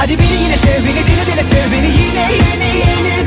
Hadi beni yine sev beni deli deli sev beni yine yeni yeniden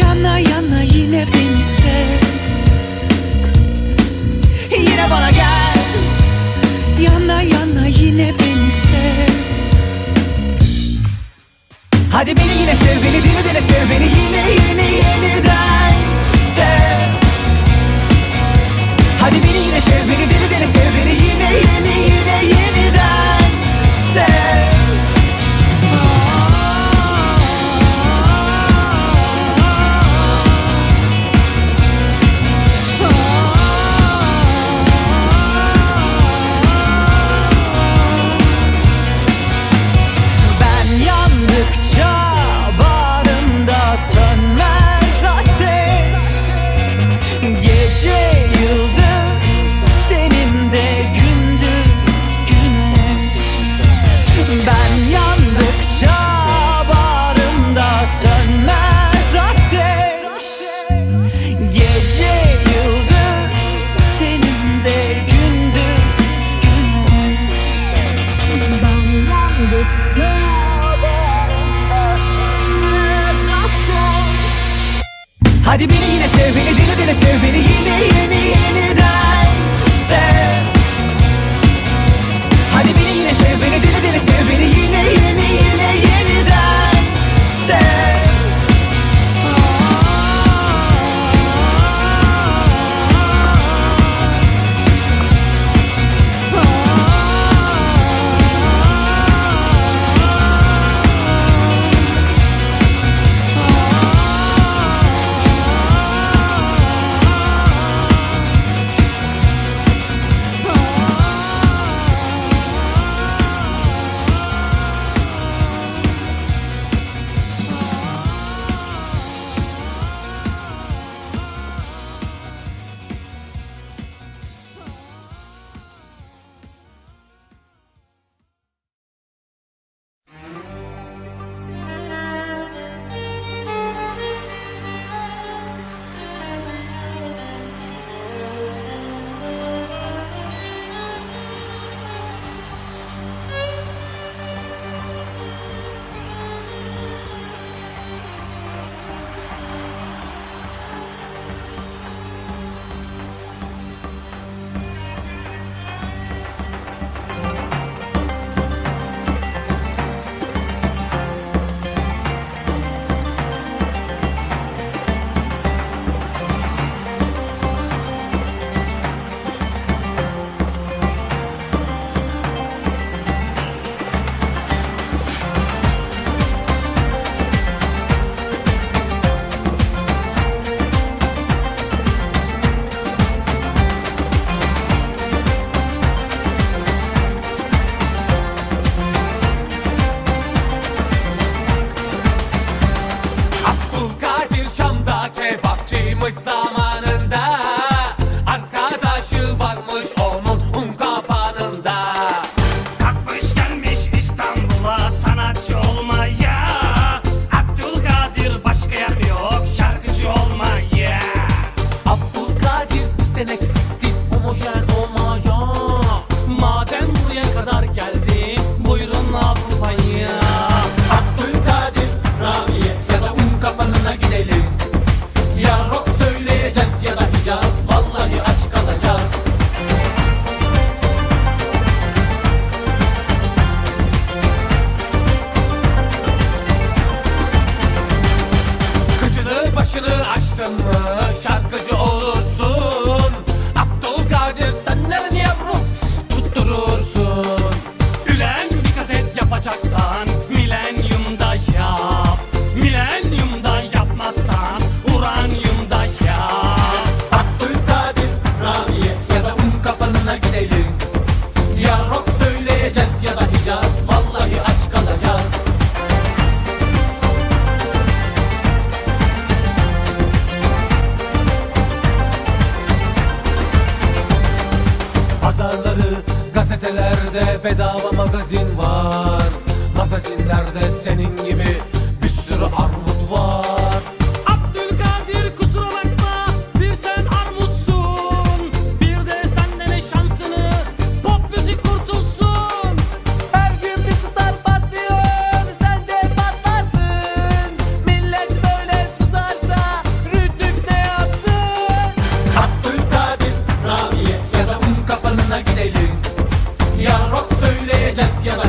Yana yana yine beni sev. Yine bana gel. Yana yana yine beni sev. Hadi beni yine sev beni deli deli sev beni. Yine yeni yeniden Hadi beni yine sev beni deli deli sev beni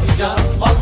yapacağız. Vallahi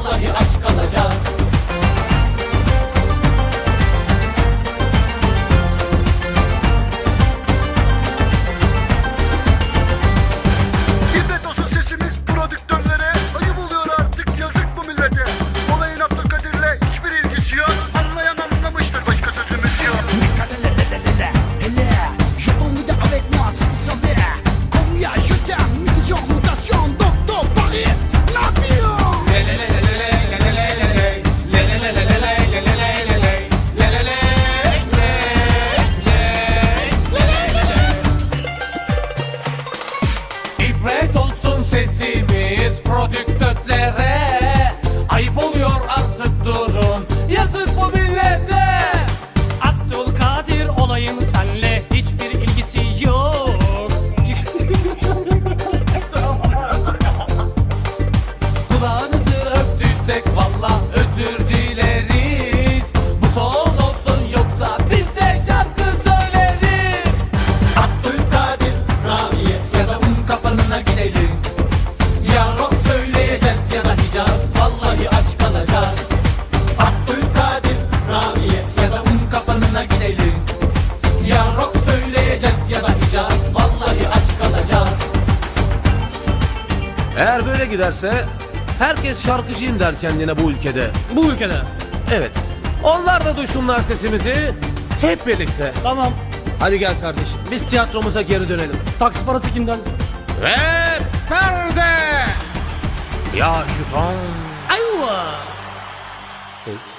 giderse herkes şarkıcıyım der kendine bu ülkede. Bu ülkede. Evet. Onlar da duysunlar sesimizi hep birlikte. Tamam. Hadi gel kardeşim biz tiyatromuza geri dönelim. Taksi parası kimden? Ve perde. Ya şifan. Ayva. Evet.